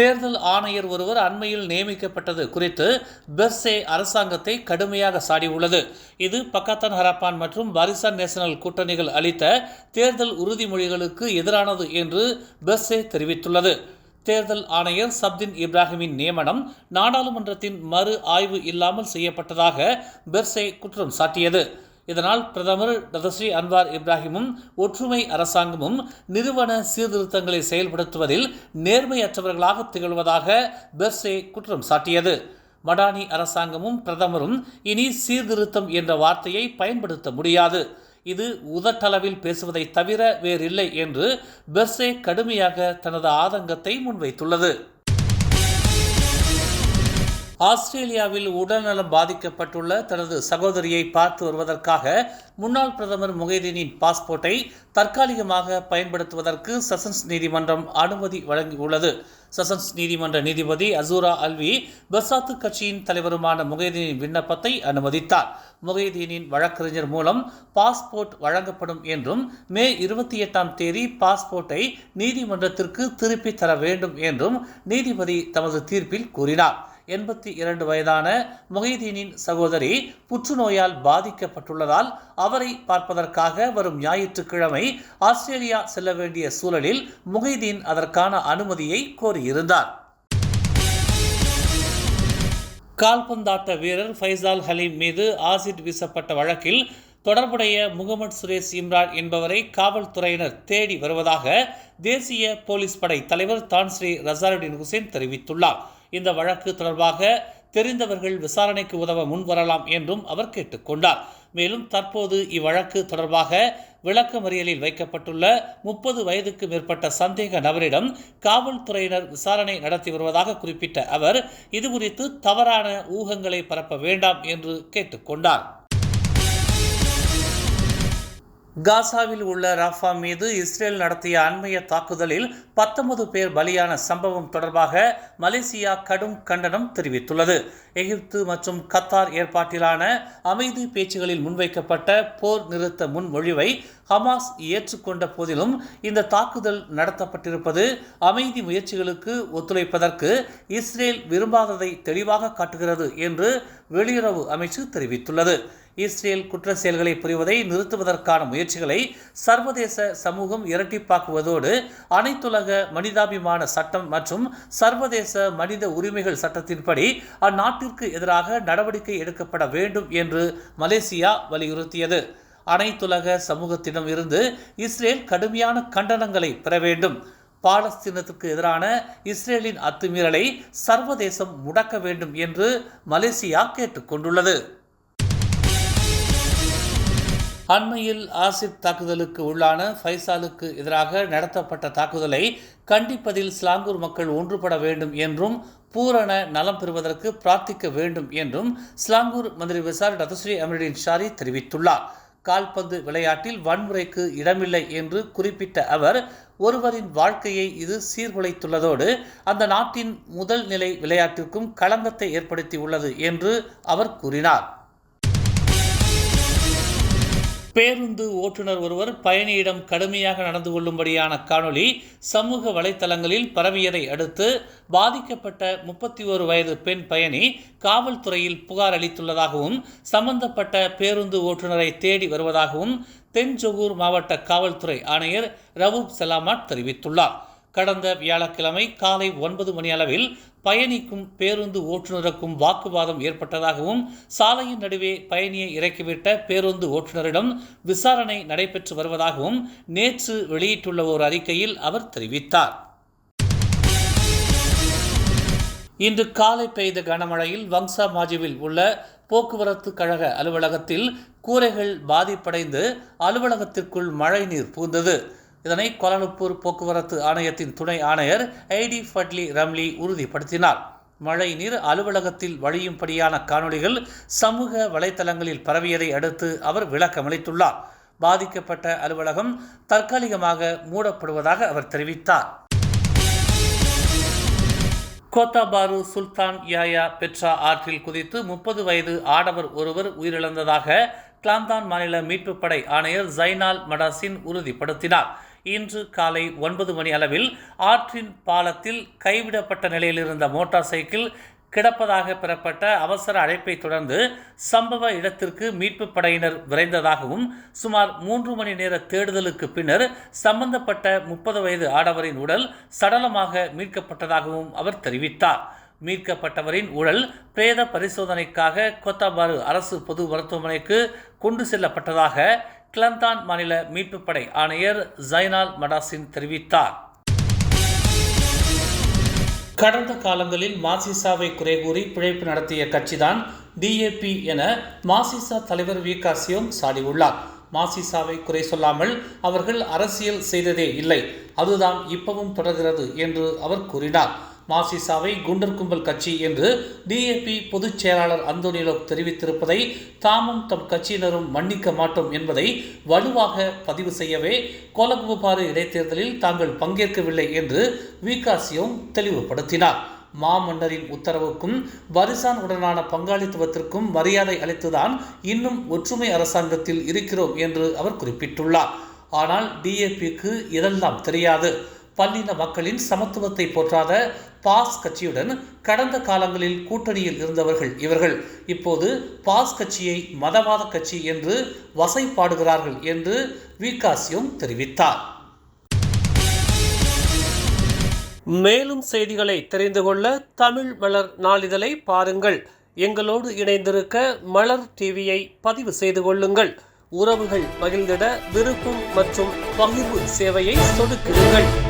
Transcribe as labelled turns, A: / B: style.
A: தேர்தல் ஆணையர் ஒருவர் அண்மையில் நியமிக்கப்பட்டது குறித்து பெர்சே அரசாங்கத்தை கடுமையாக சாடியுள்ளது. இது பக்கத்தான் ஹரப்பான் மற்றும் பாரிசான் நேஷனல் கூட்டணிகள் அளித்த தேர்தல் உறுதிமொழிகளுக்கு எதிரானது என்று பெர்சே தெரிவித்துள்ளது. தேர்தல் ஆணையர் சப்தின் இப்ராஹிமின் நியமனம் நாடாளுமன்றத்தின் மறு ஆய்வு இல்லாமல் செய்யப்பட்டதாக பெர்சே குற்றம் சாட்டியது. இதனால் பிரதமர் டதஸ்ரீ அன்வார் இப்ராஹிமும் ஒற்றுமை அரசாங்கமும் நிறுவன சீர்திருத்தங்களை செயல்படுத்துவதில் நேர்மையற்றவர்களாக திகழ்வதாக பெர்சே குற்றம் சாட்டியது. மடானி அரசாங்கமும் பிரதமரும் இனி சீர்திருத்தம் என்ற வார்த்தையை பயன்படுத்த முடியாது. இது உதட்டளவில் பேசுவதை தவிர வேறில்லை என்று பெர்சே கடுமையாக தனது ஆதங்கத்தை முன்வைத்துள்ளது. ஆஸ்திரேலியாவில் உடல்நலம் பாதிக்கப்பட்டுள்ள தனது சகோதரியை பார்த்து வருவதற்காக முன்னாள் பிரதமர் முகைதீனின் பாஸ்போர்ட்டை தற்காலிகமாக பயன்படுத்துவதற்கு செஷன்ஸ் நீதிமன்றம் அனுமதி வழங்கியுள்ளது. செஷன்ஸ் நீதிமன்ற நீதிபதி அசூரா அல்வி பெசாத்து கட்சியின் தலைவருமான முகைதீனின் விண்ணப்பத்தை அனுமதித்தார். முகைதீனின் வழக்கறிஞர் மூலம் பாஸ்போர்ட் வழங்கப்படும் என்றும் மே இருபத்தி எட்டாம் தேதி பாஸ்போர்ட்டை நீதிமன்றத்திற்கு திருப்பித் தர வேண்டும் என்றும் நீதிபதி தமது தீர்ப்பில் கூறினார். எண்பத்தி இரண்டு வயதான முகைதீனின் சகோதரி புற்றுநோயால் பாதிக்கப்பட்டுள்ளதால் அவரை பார்ப்பதற்காக வரும் ஞாயிற்றுக்கிழமை ஆஸ்திரேலியா செல்ல வேண்டிய சூழலில் முகைதீன் அதற்கான அனுமதியை கோரியிருந்தார். கால்பந்தாட்ட வீரர் ஃபைசால் ஹலீம் மீது ஆசிட் வீசப்பட்ட வழக்கில் தொடர்புடைய முகமது சுரேஷ் இம்ரான் என்பவரை காவல்துறையினர் தேடி வருவதாக தேசிய போலீஸ் படை தலைவர் தான்ஸ்ரீ ரசாருடின் ஹுசேன் தெரிவித்துள்ளார். இந்த வழக்கு தொடர்பாக தெரிந்தவர்கள் விசாரணைக்கு உதவ முன்வரலாம் என்றும் அவர் கேட்டுக்கொண்டார். மேலும் தற்போது இவ்வழக்கு தொடர்பாக விளக்கமறியலில் வைக்கப்பட்டுள்ள முப்பது வயதுக்கு மேற்பட்ட சந்தேக நபரிடம் காவல்துறையினர் விசாரணை நடத்தி வருவதாக குறிப்பிட்ட அவர் இதுகுறித்து தவறான ஊகங்களை பரப்ப வேண்டாம் என்று கேட்டுக்கொண்டார். காசாவில் உள்ள ரஃபா மீது இஸ்ரேல் நடத்திய அண்மைய தாக்குதலில் பத்தொன்பது பேர் பலியான சம்பவம் தொடர்பாக மலேசியா கடும் கண்டனம் தெரிவித்துள்ளது. எகிப்து மற்றும் கத்தார் ஏற்பாட்டிலான அமைதி பேச்சுகளில் முன்வைக்கப்பட்ட போர் நிறுத்த முன்மொழிவை ஹமாஸ் ஏற்றுக்கொண்ட போதிலும் இந்த தாக்குதல் நடத்தப்பட்டிருப்பது அமைதி முயற்சிகளுக்கு ஒத்துழைப்பதற்கு இஸ்ரேல் விரும்பாததை தெளிவாக காட்டுகிறது என்று வெளியுறவு அமைச்சு தெரிவித்துள்ளது. இஸ்ரேல் குற்ற செயல்களை புரிவதை நிறுத்துவதற்கான முயற்சிகளை சர்வதேச சமூகம் இரட்டிப்பாக்குவதோடு அனைத்துலக மனிதாபிமான சட்டம் மற்றும் சர்வதேச மனித உரிமைகள் சட்டத்தின்படி அந்நாட்டிற்கு எதிராக நடவடிக்கை எடுக்கப்பட வேண்டும் என்று மலேசியா வலியுறுத்தியது. அனைத்துலக சமூகத்திடம் இருந்து இஸ்ரேல் கடுமையான கண்டனங்களை பெற வேண்டும். பாலஸ்தீனத்துக்கு எதிரான இஸ்ரேலின் அத்துமீறலை சர்வதேசம் முடக்க வேண்டும் என்று மலேசியா கேட்டுக்கொண்டுள்ளது. அண்மையில் ஆசிட் தாக்குதலுக்கு உள்ளான ஃபைசாலுக்கு எதிராக நடத்தப்பட்ட தாக்குதலை கண்டிப்பதில் ஸ்லாங்கூர் மக்கள் ஒன்றுபட வேண்டும் என்றும் பூரண நலம் பெறுவதற்கு பிரார்த்திக்க வேண்டும் என்றும் ஸ்லாங்கூர் மந்திரி விசார் டதஸ்ரீ அமருடின் ஷாரி தெரிவித்துள்ளார். கால்பந்து விளையாட்டில் வன்முறைக்கு இடமில்லை என்று குறிப்பிட்ட அவர் ஒருவரின் வாழ்க்கையை இது சீர்குலைத்துள்ளதோடு அந்த நாட்டின் முதல் நிலை விளையாட்டிற்கும் களங்கத்தை ஏற்படுத்தியுள்ளது என்று அவர் கூறினார். பேருந்து ஓட்டுநர் ஒருவர் பயணியிடம் கடுமையாக நடந்து கொள்ளும்படியான காணொளி சமூக வலைத்தளங்களில் பரவியதை அடுத்து பாதிக்கப்பட்ட முப்பத்தி ஒரு வயது பெண் பயணி காவல்துறையில் புகார் அளித்துள்ளதாகவும் சம்பந்தப்பட்ட பேருந்து ஓட்டுநரை தேடி வருவதாகவும் தென்ஜொகூர் மாவட்ட காவல்துறை ஆணையர் ரவூப் சலாமாட் தெரிவித்துள்ளார். கடந்த வியாழக்கிழமை காலை ஒன்பது மணி அளவில் பயணிக்கும் பேருந்து ஓட்டுநருக்கும் வாக்குவாதம் ஏற்பட்டதாகவும் சாலையின் நடுவே பயணியை இறக்கிவிட்ட பேருந்து ஓட்டுநரிடம் விசாரணை நடைபெற்று வருவதாகவும் நேற்று வெளியிட்டுள்ள ஒரு அறிக்கையில் அவர் தெரிவித்தார். இன்று காலை பெய்த கனமழையில் வங்சா மாஜிவில் உள்ள போக்குவரத்து கழக அலுவலகத்தில் கூரைகள் பாதிப்படைந்து அலுவலகத்திற்குள் மழைநீர் பூந்தது இதனை கோலாலம்பூர் போக்குவரத்து ஆணையத்தின் துணை ஆணையர் ஐடி ஃபட்லி ரம்லி உறுதிப்படுத்தினார். மழை நீர் அலுவலகத்தில் வழியும்படியான காணொளிகள் சமூக வலைத்தளங்களில் பரவியதை அடுத்து அவர் விளக்கமளித்துள்ளார் பாதிக்கப்பட்ட அலுவலகம் தற்காலிகமாக மூடப்படுவதாக அவர் தெரிவித்தார். கோத்தாபாரு சுல்தான் யாயா பெட்ரா ஆற்றில் குதித்து முப்பது வயது ஆடவர் ஒருவர் உயிரிழந்ததாக கிளாந்தான் மாநில மீட்புப் படை ஆணையர் ஜைனால் மடாசின் உறுதிப்படுத்தினார். இன்று காலை ஒன்பது மணி அளவில் ஆற்றின் பாலத்தில் கைவிடப்பட்ட நிலையில் இருந்த மோட்டார் சைக்கிள் கிடப்பதாக பெறப்பட்ட அவசர அழைப்பை தொடர்ந்து சம்பவ இடத்திற்கு மீட்பு படையினர் விரைந்ததாகவும் சுமார் மூன்று மணி நேர தேடுதலுக்கு பின்னர் சம்பந்தப்பட்ட முப்பது வயது ஆடவரின் உடல் சடலமாக மீட்கப்பட்டதாகவும் அவர் தெரிவித்தார். மீட்கப்பட்டவரின் உடல் பிரேத பரிசோதனைக்காக கோத்தாபாரு அரசு பொது மருத்துவமனைக்கு கொண்டு செல்லப்பட்டதாக கிளந்தான் மாநில மீட்புப் படை ஆணையர் ஜைனால் மடாசின் தெரிவித்தார். கடந்த காலங்களில் மாசிசாவை குறை கூறி பிழைப்பு நடத்திய கட்சிதான் டிஏபி என மாசிசா தலைவர் வி காசியோம் சாடியுள்ளார். மாசிசாவை குறை சொல்லாமல் அவர்கள் அரசியல் செய்ததே இல்லை. அதுதான் இப்பவும் தொடர்கிறது என்று அவர் கூறினார். மாசிசாவை குண்டர் கும்பல் கட்சி என்று டிஏபி பொதுச் செயலாளர் அந்தோனிலோக் தெரிவித்திருப்பதை தாமும் தம் கட்சியினரும் மன்னிக்க மாட்டோம் என்பதை வலுவாக பதிவு செய்யவே கோலகுபாறு இடைத்தேர்தலில் தாங்கள் பங்கேற்கவில்லை என்று விகாசியோங் தெளிவுபடுத்தினார். மாமன்னரின் உத்தரவுக்கும் வரிசான் உடனான பங்காளித்துவத்திற்கும் மரியாதை அளித்துதான் இன்னும் ஒற்றுமை அரசாங்கத்தில் இருக்கிறோம் என்று அவர் குறிப்பிட்டுள்ளார். ஆனால் டிஏபிக்கு இதெல்லாம் தெரியாது. பல்லின மக்களின் சமத்துவத்தை போற்றாத பாஸ் கட்சியுடன் கடந்த காலங்களில் கூட்டணியில் இருந்தவர்கள் இவர்கள். இப்போது பாஸ் கட்சியை மதவாத கட்சி என்று வசைப்பாடுகிறார்கள் என்று விகாசியும் தெரிவித்தார். மேலும் செய்திகளை தெரிந்து கொள்ள தமிழ் மலர் நாளிதழை பாருங்கள். எங்களோடு இணைந்திருக்க மலர் டிவியை பதிவு செய்து கொள்ளுங்கள். உறவுகள் மகிழ்ந்திட விருப்பம் மற்றும் பகிர்வு சேவையை சொடுக்குங்கள்.